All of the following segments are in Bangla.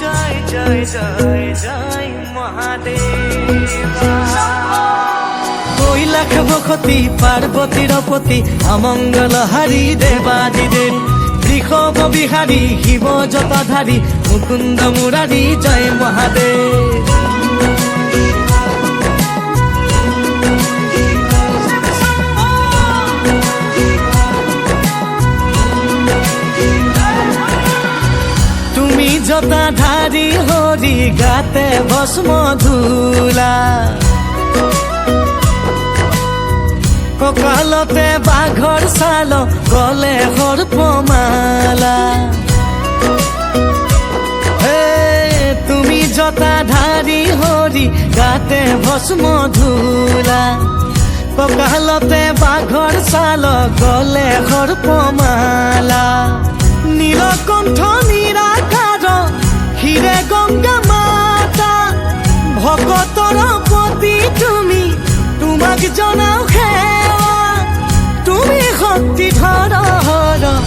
জয় জয় জয় জয় মহাদেবা। কৈলাস বসতি পার্বতীৰপতি অমংগল হাৰি দেৱাদিদেৱ ঋষভ বিহাৰী শিৱ জপাধাৰী মুকুন্দ মুৰাৰী জয় মহাদেৱ তুমি জটাধাৰী হৰি গাতে ভস্ম ধূলা কঁকালতে বাঘৰ ছাল গলে সৰ্পমালা হে তুমি জটাধাৰী হৰি গাতে ভস্ম ধূলা কঁকালতে বাঘৰ ছাল গলে সৰ্পমালা নীলকণ্ঠ নিৰাকাৰ হিৰে গঙ্গা মাতা, ভকতর পতি তুমি, তোমাক জনাও সেৱা। তুমি শক্তি ধৰ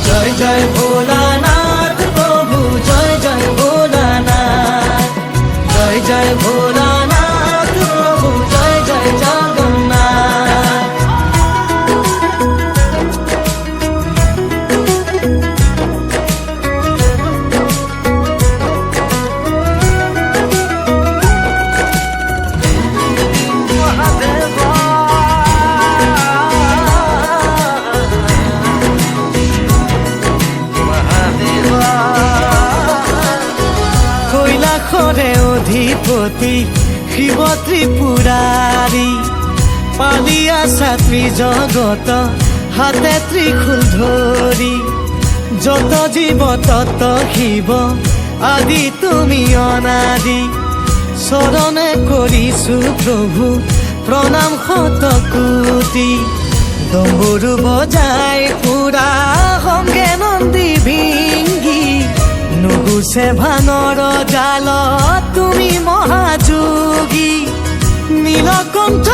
জয় জয় ভোলানাথ প্ৰভু জয় জয় ভোলানাথ। জয় জয় ভোলানাথ অধিপতি শিৱ ত্ৰিপুৰাৰী পালি আছা ত্ৰিজগত, হাতে ত্ৰিশূল ধৰি। যত জীৱ তত শিৱ আদি তুমি অনাদি। চৰণে কৰিছো প্ৰভু, প্ৰণাম শতকোটি ডম্বৰু বজাই পুৰা নন্দী ভিংগি নুগুছে ভাঙর জাল তুমি মহাযোগী। নীলকণ্ঠ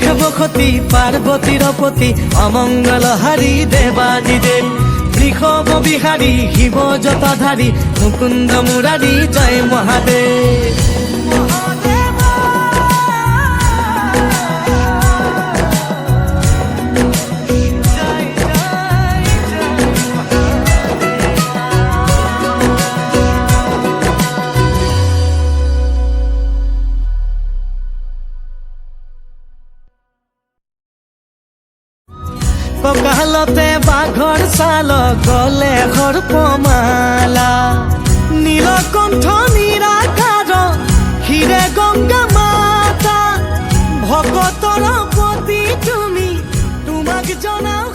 কৈলাস ক্ষতি, পার্বতীর পতি অমঙ্গল হারি দেৱাদি দেৱ বৃষভ বিহাৰী শিৱ জটাধাৰী মুকুন্দ মুৰাৰী জয় মহাদেৱ কঁকালতে বাঘৰ চাল গলে সৰ্পমালা নীলকণ্ঠ নিৰাকাৰ হিৰে গংগা মাতা। ভকতৰ পতি তুমি, তোমাক জনাও